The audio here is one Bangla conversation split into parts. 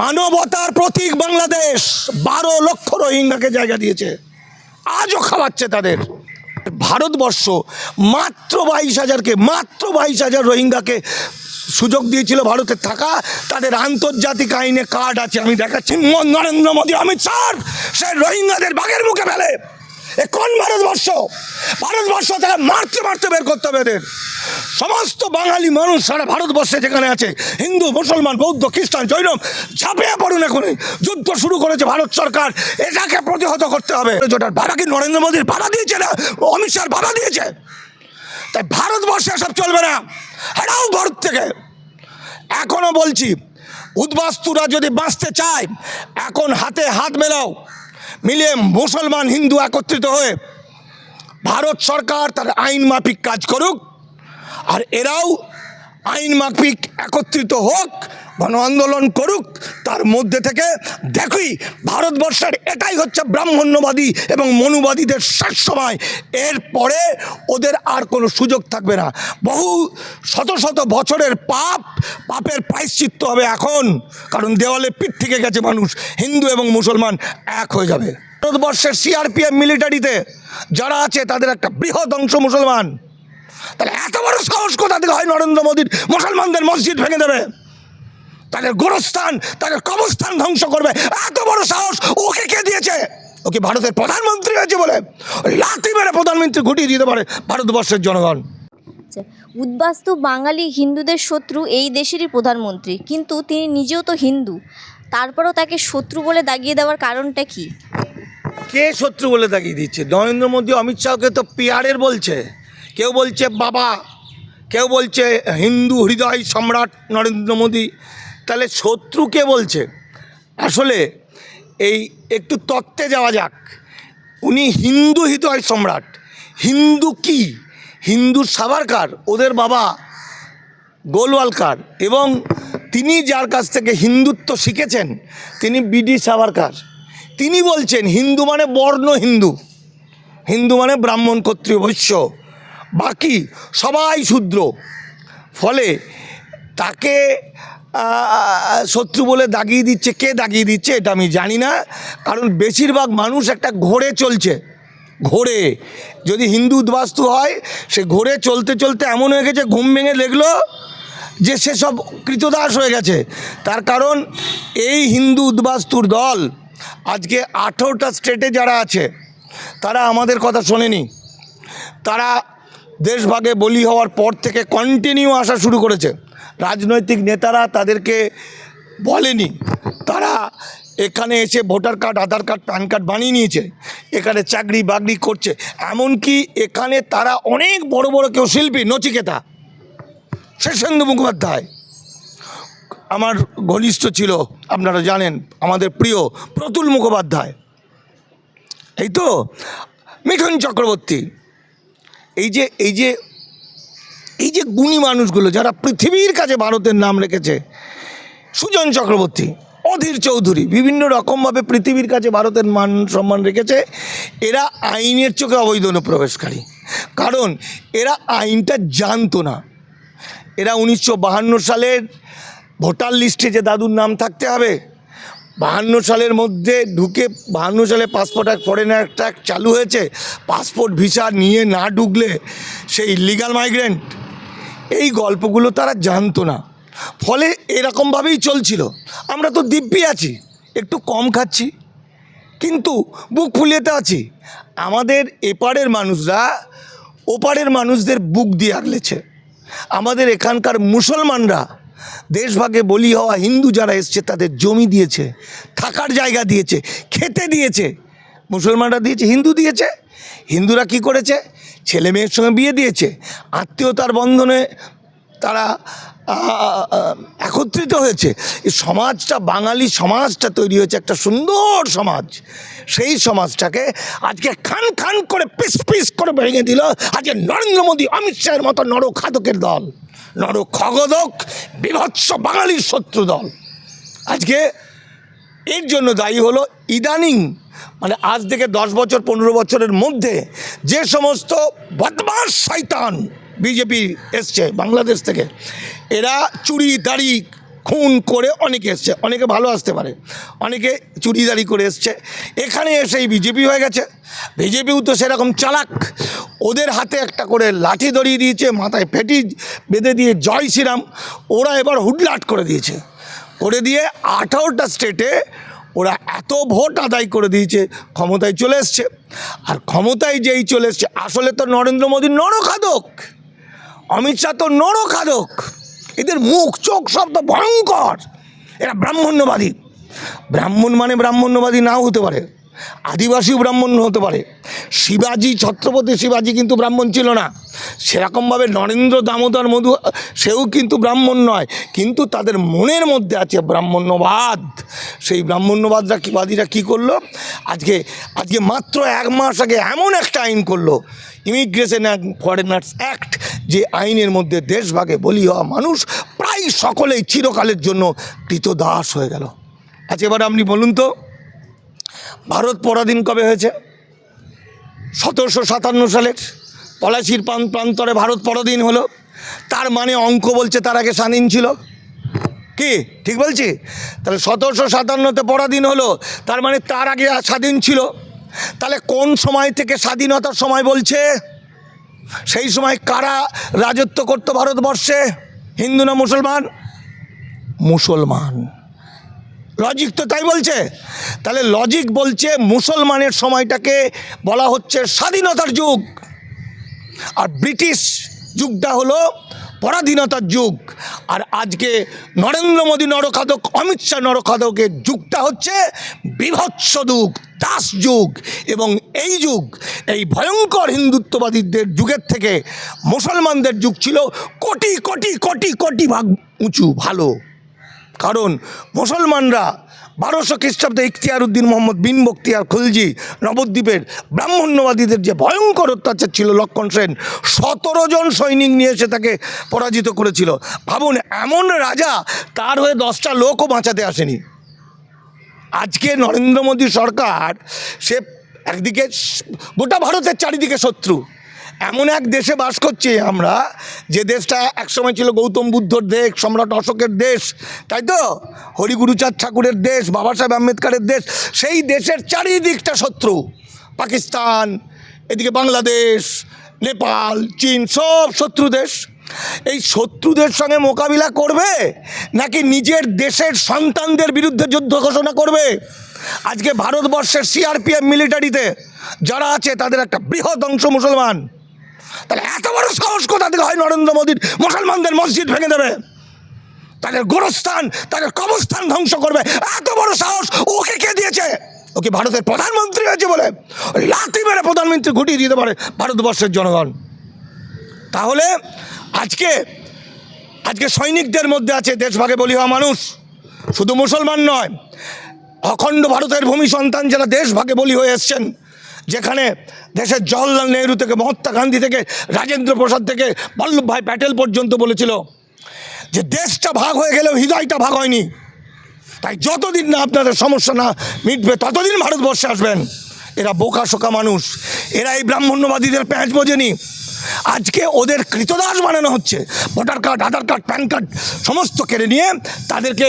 মানবতার প্রতীক বাংলাদেশ। বারো লক্ষ রোহিঙ্গাকে জায়গা দিয়েছে। আজও খাওয়াচ্ছে তাদের। ভারতবর্ষ মাত্র বাইশ হাজারকে, মাত্র বাইশ হাজার রোহিঙ্গাকে সুযোগ দিয়েছিল ভারতে থাকা। তাদের আন্তর্জাতিক আইনে কার্ড আছে। আমি দেখাচ্ছি। নরেন্দ্র মোদী, অমিত শাহ, সে রোহিঙ্গাদের বাঘের মুখে ফেলে। এ কোন ভারতবর্ষ? ভারতবর্ষ থেকে মারতে মারতে বের করতে হবে এদের। সমস্ত বাঙালি মানুষ সারা ভারতবর্ষে যেখানে আছে, হিন্দু, মুসলমান, বৌদ্ধ, খ্রিস্টান, জৈন, ঝাঁপিয়ে পড়ুন এখনই যুদ্ধ শুরু করেছে ভারত সরকার, এটাকে প্রতিহত করতে হবে। যেটার বাবা কি নরেন্দ্র মোদীর ভাড়া দিয়েছে না? অমিত শাহ বাধা দিয়েছে? তাই ভারতবর্ষে সব চলবে না। হারাও ভারত থেকে। এখনও বলছি, উদ্বাস্তুরা যদি বাঁচতে চায়, এখন হাতে হাত মেলাও। মিলিয়ে মুসলমান হিন্দু একত্রিত হয়ে ভারত সরকার তার আইন মাফিক কাজ করুক, আর এরাও আইন মাফিক একত্রিত হোক গণ আন্দোলন করুক, তার মধ্যে থেকে দেখি ভারতবর্ষের এটাই হচ্ছে ব্রাহ্মণ্যবাদী এবং মনুবাদীদের শেষ সময় এরপরে ওদের আর কোনো সুযোগ থাকবে না। বহু শত শত বছরের পাপ, পাপের প্রায়শ্চিত্ত হবে এখন, কারণ দেওয়ালে পিঠ থেকে গেছে মানুষ, হিন্দু এবং মুসলমান এক হয়ে যাবে। ভারতবর্ষের সিআরপিএফ মিলিটারিতে যারা আছে, তাদের একটা বৃহৎ অংশ মুসলমান। তাহলে এত বড় সাহস কোথা থেকে হয় নরেন্দ্র মোদীর? মুসলমানদের মসজিদ ভেঙে দেবে। তাদের গোরস্থান তাদের কবরস্থান ধ্বংস করবে। এত বড় সাহস ওকে কে দিয়েছে? ওকে ভারতের প্রধানমন্ত্রী হয়েছে বলে? লাথি মেরে প্রধানমন্ত্রী ঘটিয়ে দিতে পারে ভারতবর্ষের জনগণ। আচ্ছা, উদ্বাস্তু বাঙালি হিন্দুদের শত্রু এই দেশেরই প্রধানমন্ত্রী কিন্তু তিনি নিজেও তো হিন্দু। তারপরেও তাকে শত্রু বলে দাগিয়ে দেওয়ার কারণটা কি? কে শত্রু বলে দাগিয়ে দিচ্ছে? নরেন্দ্র মোদী অমিত শাহকে তো পিয়ারের বলছে। কেউ বলছে বাবা কেউ বলছে হিন্দু হৃদয় সম্রাট নরেন্দ্র মোদী। তাহলে শত্রু কে বলছে? আসলে এই একটু তত্ত্বে যাওয়া যাক। উনি হিন্দু হৃদয় সম্রাট। হিন্দু কি? হিন্দু সাভারকার, ওদের বাবা গোলওয়ালকার এবং তিনি যার কাছ থেকে হিন্দুত্ব শিখেছেন, তিনি বিডি সাভারকার। তিনি বলছেন, হিন্দু মানে বর্ণ হিন্দু। হিন্দু মানে ব্রাহ্মণ ক্ষত্রিয় বৈশ্য। বাকি সবাই শূদ্র। ফলে তাকে শত্রু বলে দাগিয়ে দিচ্ছে, কে দাগিয়ে দিচ্ছে এটা আমি জানি না। কারণ বেশিরভাগ মানুষ একটা ঘোরে চলছে ঘোরে যদি হিন্দু উদ্বাস্তু হয়, সে ঘোরে চলতে চলতে এমন হয়ে গেছে, ঘুম ভেঙে দেখল যে সে সব কৃতদাস হয়ে গেছে। তার কারণ এই হিন্দু উদ্বাস্তুর দল আজকে আঠেরোটা স্টেটে যারা আছে, তারা আমাদের কথা শোনেনি। তারা দেশভাগে বলি হওয়ার পর থেকে কন্টিনিউ আসা শুরু করেছে। রাজনৈতিক নেতারা তাদেরকে বলেনি। তারা এখানে এসে voter card, Aadhaar card, PAN card বানিয়ে নিয়েছে। এখানে চাকরি বাকরি করছে। এমনকি এখানে তারা অনেক বড় বড় কেউ শিল্পী, নচিকেতা। শেষেন্দু মুখোপাধ্যায়। আমার ঘনিষ্ঠ ছিল, আপনারা জানেন, আমাদের প্রিয় প্রতুল মুখোপাধ্যায়। এই তো, মিঠুন চক্রবর্তী। এই যে এই যে এই যে গুণী মানুষগুলো যারা পৃথিবীর কাছে ভারতের নাম রেখেছে, সুজন চক্রবর্তী, অধীর চৌধুরী, বিভিন্ন রকমভাবে পৃথিবীর কাছে ভারতের মান সম্মান রেখেছে, এরা আইনের চোখে অবৈধ অনুপ্রবেশকারী। কারণ এরা আইনটা জানতো না। এরা উনিশশো সালের ভোটার লিস্টে যে দাদুর নাম থাকতে হবে, বাহান্ন সালের মধ্যে ঢুকে, বাহান্ন সালে পাসপোর্ট অ্যাক্ট ফরেন অ্যাক্ট চালু হয়েছে, পাসপোর্ট ভিসা নিয়ে না ঢুকলে সেই লিগাল মাইগ্রেন্ট এই গল্পগুলো তারা জানতো না। ফলে এরকমভাবেই চলছিল। আমরা তো দিব্যি আছি, একটু কম খাচ্ছি, কিন্তু বুক ফুলিয়েতে আছি। আমাদের এপারের মানুষরা ওপারের মানুষদের বুক দিয়ে আগলেছে। আমাদের এখানকার মুসলমানরা, দেশভাগে বলি হওয়া হিন্দু যারা এসছে, তাদের জমি দিয়েছে, থাকার জায়গা দিয়েছে, খেতে দিয়েছে। মুসলমানরা দিয়েছে, হিন্দু দিয়েছে। হিন্দুরা কি করেছে? ছেলে মেয়ের সঙ্গে বিয়ে দিয়েছে। আত্মীয়তার বন্ধনে তারা একত্রিত হয়েছে। এই সমাজটা, বাঙালি সমাজটা তৈরি হয়েছে, একটা সুন্দর সমাজ। সেই সমাজটাকে আজকে খান খান করে, পিস পিস করে ভেঙে দিল আজকে নরেন্দ্র মোদী, অমিত শাহের মতো নরখাদকের দল। নর খগদক বিভৎস বাঙালির শত্রু দল। আজকে এর জন্য দায়ী হলো ইদানিং মানে আজ থেকে দশ বছর, পনেরো বছরের মধ্যে যে সমস্ত বদমাস শয়তান বিজেপি এসছে বাংলাদেশ থেকে, এরা চুরি, দাড়ি, খুন করে অনেকে এসছে, অনেকে ভালো আসতে পারে, অনেকে চুরিদারি করে এসছে। এখানে এসেই বিজেপি হয়ে গেছে, বিজেপিও তো সেরকম চালাক, ওদের হাতে একটা করে লাঠি ধরিয়ে দিয়েছে, মাথায় ফেটি বেঁধে দিয়ে জয় শ্রীরাম, ওরা এবার হুডলাট করে দিয়েছে। করে দিয়ে আঠারোটা স্টেটে ওরা এত ভোট আদায় করে দিয়েছে, ক্ষমতায় চলে এসছে। আর ক্ষমতায় যেই চলে এসছে, আসলে তো নরেন্দ্র মোদী নরখাদক, অমিত শাহ তো নরখাদক। এদের মুখ, চোখ সব তো ভয়ঙ্কর। এরা ব্রাহ্মণ্যবাদী। ব্রাহ্মণ মানে ব্রাহ্মণ্যবাদী নাও হতে পারে। আদিবাসীও ব্রাহ্মণ হতে পারে। শিবাজি, ছত্রপতি শিবাজি কিন্তু ব্রাহ্মণ ছিল না। সেরকমভাবে নরেন্দ্র দামোদর মধু, সেও কিন্তু ব্রাহ্মণ নয়। কিন্তু তাদের মনের মধ্যে আছে ব্রাহ্মণ্যবাদ। সেই ব্রাহ্মণ্যবাদরা বাদীরা কী করল? আজকে আজকে মাত্র এক মাস আগে এমন একটা আইন করল। ইমিগ্রেশন অ্যান্ড ফরেনার্স অ্যাক্ট যে আইনের মধ্যে দেশভাগে বলি হওয়া মানুষ প্রায় সকলেই চিরকালের জন্য কৃতদাস হয়ে গেল। আচ্ছা এবার আপনি বলুন তো ভারত পরাধীন কবে হয়েছে? সতেরোশো সাতান্ন সালের পলাশির প্রান প্রান্তরে ভারত পরাধীন হলো। তার মানে অঙ্ক বলছে তার আগে স্বাধীন ছিল। কি? ঠিক বলছি? তাহলে সতেরোশো সাতান্নতে পরাধীন হলো, তার মানে তার আগে স্বাধীন ছিল। তাহলে কোন সময় থেকে স্বাধীনতার সময় বলছে? সেই সময় কারা রাজত্ব করতো ভারতবর্ষে? হিন্দু না মুসলমান? মুসলমান। লজিক তো তাই বলছে। তাহলে লজিক বলছে মুসলমানের সময়টাকে বলা হচ্ছে স্বাধীনতার যুগ। আর ব্রিটিশ যুগটা হলো পরাধীনতার যুগ। আর আজকে নরেন্দ্র মোদী নরখাদক, অমিত শাহ নরখাদকের যুগটা হচ্ছে বিভৎস যুগ, দাস যুগ এবং এই যুগ। এই ভয়ঙ্কর হিন্দুত্ববাদীদের যুগের থেকে মুসলমানদের যুগ ছিল কোটি কোটি কোটি কোটি ভাগ উঁচু, ভালো। কারণ মুসলমানরা বারোশো খ্রিস্টাব্দে ইখতিয়ার উদ্দিন মোহাম্মদ বিন বক্তিয়ার খুলজি নবদ্বীপের ব্রাহ্মণ্যবাদীদের যে ভয়ঙ্কর অত্যাচার ছিল, লক্ষণ সেন, সতেরো জন সৈনিক নিয়ে এসে তাকে পরাজিত করেছিল। ভাবুন, এমন রাজা তার হয়ে দশটা লোকও বাঁচাতে আসেনি। আজকে নরেন্দ্র মোদী সরকার, সে একদিকে গোটা ভারতের চারিদিকে শত্রু। এমন এক দেশে বাস করছি আমরা, যে দেশটা একসময় ছিল গৌতম বুদ্ধর দেশ, সম্রাট অশোকের দেশ, তাই তো? হরিগুরুচাঁদ ঠাকুরের দেশ, বাবা সাহেব আম্বেদকারের দেশ, সেই দেশের চারিদিকটা শত্রু। পাকিস্তান, এদিকে বাংলাদেশ, নেপাল, চীন, সব শত্রু দেশ। এই শত্রুদের সঙ্গে মোকাবিলা করবে, নাকি নিজের দেশের সন্তানদের বিরুদ্ধে যুদ্ধ ঘোষণা করবে? আজকে ভারতবর্ষের সিআরপিএফ মিলিটারিতে যারা আছে, তাদের একটা বৃহৎ অংশ মুসলমান। তাহলে এত বড় সাহস কোথা থেকে হয় নরেন্দ্র মোদীর? মুসলমানদের মসজিদ ভেঙে দেবে। তাদের গোরস্থান, তাদের কবরস্থান ধ্বংস করবে। এত বড় সাহস ওকে কে দিয়েছে? ওকে ভারতের প্রধানমন্ত্রী হয়েছে বলে? লাথি মেরে প্রধানমন্ত্রী ঘুটিয়ে দিতে পারে ভারতবর্ষের জনগণ। তাহলে আজকে আজকে সৈনিকদের মধ্যে আছে দেশভাগে বলি হওয়া মানুষ। শুধু মুসলমান নয়, অখণ্ড ভারতের ভূমি সন্তান যারা দেশভাগে বলি হয়ে এসছেন যেখানে দেশের জওহরলাল নেহরু থেকে, মহাত্মা গান্ধী থেকে, রাজেন্দ্র প্রসাদ থেকে বল্লভভাই প্যাটেল পর্যন্ত বলেছিল যে দেশটা ভাগ হয়ে গেলেও হৃদয়টা ভাগ হয়নি। তাই যতদিন না আপনাদের সমস্যা না মিটবে, ততদিন ভারতবর্ষে আসবেন। এরা বোকা শোকা মানুষ। এরা এই ব্রাহ্মণ্যবাদীদের প্যাঁচ বোঝেনি। আজকে ওদের কৃতদাস বানানো হচ্ছে। Voter card, Aadhaar card, PAN card সমস্ত কেড়ে নিয়ে তাদেরকে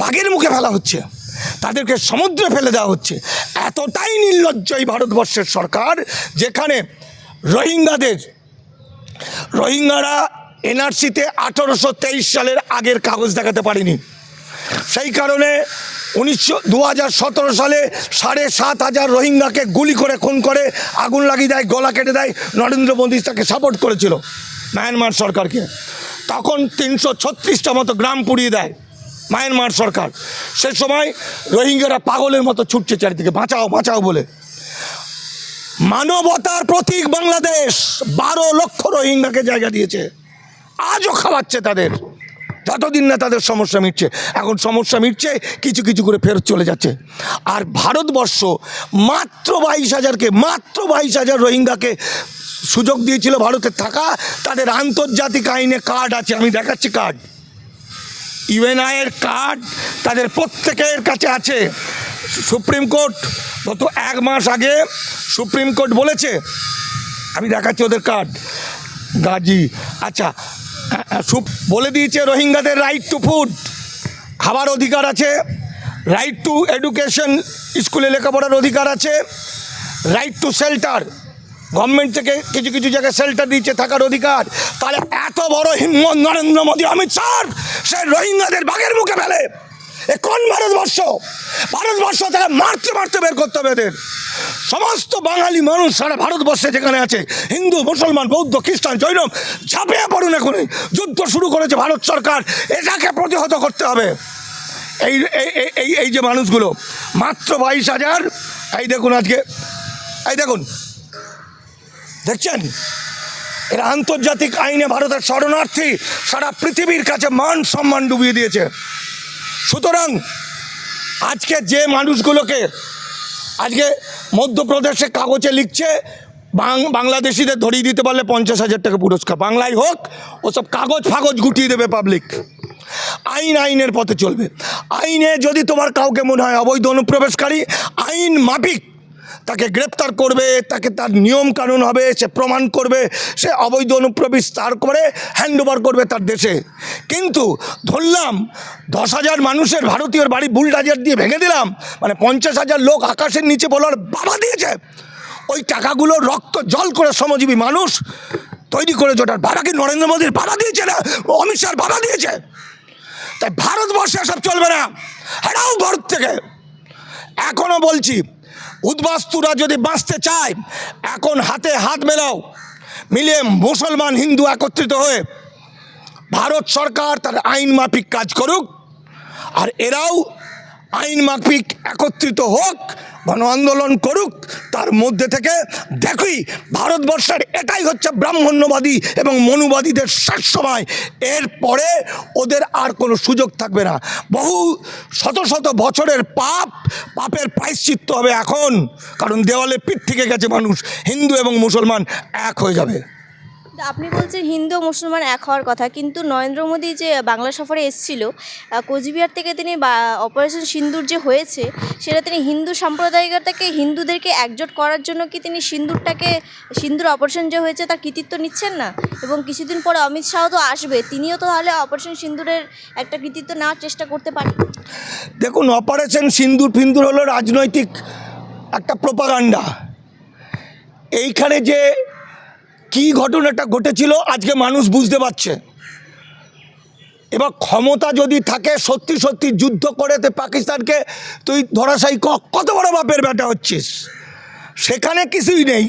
বাঘের মুখে ফেলা হচ্ছে। তাদেরকে সমুদ্রে ফেলে দেওয়া হচ্ছে। এতটাই নির্লজ্জ এই ভারতবর্ষের সরকার, যেখানে রোহিঙ্গাদের, রোহিঙ্গারা এনআরসিতে আঠারোশো তেইশ সালের আগের কাগজ দেখাতে পারেনি। সেই কারণে উনিশশো দু সালে সাড়ে সাত হাজার রোহিঙ্গাকে গুলি করে, খুন করে, আগুন লাগিয়ে দেয়, গলা কেটে দেয়, নরেন্দ্র মোদী তাকে সাপোর্ট করেছিল মায়ানমার সরকারকে। তখন তিনশো ছত্রিশটা মতো গ্রাম পুড়িয়ে দেয়। মায়ানমার সরকার। সে সময় রোহিঙ্গারা পাগলের মতো ছুটছে চারিদিকে, বাঁচাও বাঁচাও বলে। মানবতার প্রতীক বাংলাদেশ, বারো লক্ষ রোহিঙ্গাকে জায়গা দিয়েছে। আজও খাওয়াচ্ছে তাদের। যতদিন না তাদের সমস্যা মিটছে, এখন সমস্যা মিটছে, কিছু কিছু করে ফেরত চলে যাচ্ছে। আর ভারতবর্ষ মাত্র বাইশ হাজারকে, মাত্র বাইশ হাজার রোহিঙ্গাকে সুযোগ দিয়েছিল ভারতে থাকা। তাদের আন্তর্জাতিক আইনে কার্ড আছে, আমি দেখাচ্ছি কার্ড। ইউএনআইয়ের কার্ড তাদের প্রত্যেকের কাছে আছে। সুপ্রিম কোর্ট গত এক মাস আগে সুপ্রিম কোর্ট বলেছে, আমি দেখাচ্ছি ওদের কার্ড। গাজি আচ্ছা সুপ, বলে দিয়েছে রোহিঙ্গাদের রাইট টু ফুড খাবার অধিকার আছে রাইট টু এডুকেশন স্কুলে লেখাপড়ার অধিকার আছে রাইট টু শেল্টার গভর্নমেন্ট থেকে কিছু কিছু জায়গায় শেল্টার দিচ্ছে থাকার অধিকার। তাহলে এত বড় হিম্মত নরেন্দ্র মোদী, অমিত শাহ সে রোহিঙ্গাদের বাঘের মুখে ফেলে। এ কোন ভারতবর্ষ? ভারতবর্ষ থেকে মারতে মারতে বের করতে হবে এদের। সমস্ত বাঙালি মানুষ সারা ভারতবর্ষে যেখানে আছে, হিন্দু, মুসলমান, বৌদ্ধ, খ্রিস্টান জৈন ঝাঁপিয়ে পড়ুন এখনই যুদ্ধ শুরু করেছে ভারত সরকার, এটাকে প্রতিহত করতে হবে। এই- এই এই যে মানুষগুলো, মাত্র বাইশ হাজার, এই দেখুন আজকে, এই দেখুন দেখছেন? এরা আন্তর্জাতিক আইনে ভারতের শরণার্থী, সারা পৃথিবীর কাছে মান সম্মান ডুবিয়ে দিয়েছে। সুতরাং আজকে যে মানুষগুলোকে আজকে মধ্যপ্রদেশে কাগজে লিখছে বাংলাদেশিদের ধরিয়ে দিতে পারলে পঞ্চাশ হাজার টাকা পুরস্কার। বাংলায় হোক, ওসব কাগজ ফাগজ গুটিয়ে দেবে পাবলিক আইন আইনের পথে চলবে। আইনে যদি তোমার কাউকে মনে হয় অবৈধ অনুপ্রবেশকারী, আইন মাফিক তাকে গ্রেপ্তার করবে, তাকে তার নিয়ম কানুন হবে, সে প্রমাণ করবে, সে অবৈধ অনুপ্রবেশ তার করে হ্যান্ড ওভার করবে তার দেশে। কিন্তু ধরলাম দশ হাজার মানুষের ভারতীয় বাড়ি বুলডাজার দিয়ে ভেঙে দিলাম মানে পঞ্চাশ হাজার লোক আকাশের নিচে বলার বাবা দিয়েছে। ওই টাকাগুলো রক্ত, জল করে শ্রমজীবী মানুষ তৈরি করেছে ওটার বাবা কি নরেন্দ্র মোদীর বাবা দিয়েছে না অমিত শাহর বাবা দিয়েছে? তাই ভারতবর্ষে সব চলবে না। হারাও ভারত থেকে। এখনও বলছি উদ্বাস্তুরা যদি বাঁচতে চায়, এখন হাতে হাত মেলাও। মিলিয়ে মুসলমান হিন্দু একত্রিত হয়ে ভারত সরকার তার আইন মাফিক কাজ করুক, আর এরাও আইন মাফিক একত্রিত হোক গণ আন্দোলন করুক, তার মধ্যে থেকে দেখি ভারতবর্ষের এটাই হচ্ছে ব্রাহ্মণ্যবাদী এবং মনুবাদীদের শেষ সময় এরপরে ওদের আর কোনো সুযোগ থাকবে না। বহু শত শত বছরের পাপ, পাপের প্রায়শ্চিত্ত হবে এখন। কারণ দেওয়ালে পিঠ থেকে গেছে মানুষ, হিন্দু এবং মুসলমান এক হয়ে যাবে। আপনি বলছেন হিন্দু মুসলমান এক হওয়ার কথা, কিন্তু নরেন্দ্র মোদী যে বাংলা সফরে এসেছিল কোচবিহার থেকে তিনি বা- অপারেশন সিন্দুর যে হয়েছে, সেটা তিনি হিন্দু সম্প্রদায়টাকে হিন্দুদেরকে একজোট করার জন্য কি তিনি সিন্দুরটাকে, সিন্দুর অপারেশন যে হয়েছে তার কৃতিত্ব নিচ্ছেন না? এবং কিছুদিন পরে অমিত শাহ তো আসবে, তিনিও তো তাহলে অপারেশন সিন্দুরের একটা কৃতিত্ব নেওয়ার চেষ্টা করতে পারেন? দেখুন, অপারেশন সিন্দুর ফিন্দুর হলো রাজনৈতিক একটা প্রপাগান্ডা। এইখানে যে কি ঘটনাটা ঘটেছিল আজকে মানুষ বুঝতে পারছে? এবার ক্ষমতা যদি থাকে, সত্যি সত্যি যুদ্ধ করে তো পাকিস্তানকে তুই ধরাশায়ী কত বড় বাপের বেটা হচ্ছিস? সেখানে কিছুই নেই।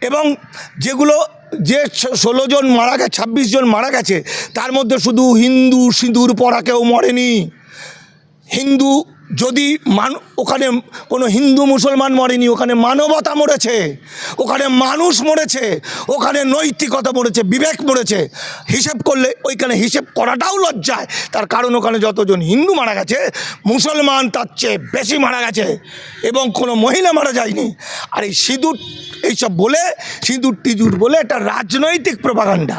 এবং যেগুলো যে ষোলো জন মারা গেছে, ছাব্বিশ জন মারা গেছে, তার মধ্যে শুধু হিন্দু সিঁদুর পরা কেউ মরেনি। হিন্দু যদি মান, ওখানে কোনো হিন্দু মুসলমান মরেনি, ওখানে মানবতা মরেছে, ওখানে মানুষ মরেছে, ওখানে নৈতিকতা মরেছে, বিবেক মরেছে, হিসেব করলে ওইখানে হিসেব করাটাও লজ্জায়। তার কারণ ওখানে যতজন হিন্দু মারা গেছে, মুসলমান তার চেয়ে বেশি মারা গেছে এবং কোনো মহিলা মারা যায়নি। আর এই সিঁদুর এইসব বলে, সিঁদুর টিজুর বলে এটা রাজনৈতিক প্রপাগান্ডা।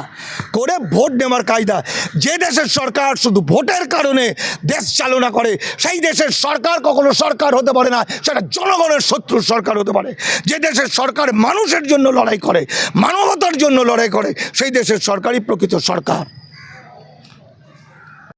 করে ভোট নেওয়ার কায়দা। যে দেশের সরকার শুধু ভোটের কারণে দেশ চালনা করে, সেই দেশের সরকার কখনো সরকার হতে পারে না, সেটা জনগণের শত্রু সরকার হতে পারে। যে দেশের সরকার মানুষের জন্য লড়াই করে, মানবতার জন্য লড়াই করে, সেই দেশের সরকারই প্রকৃত সরকার।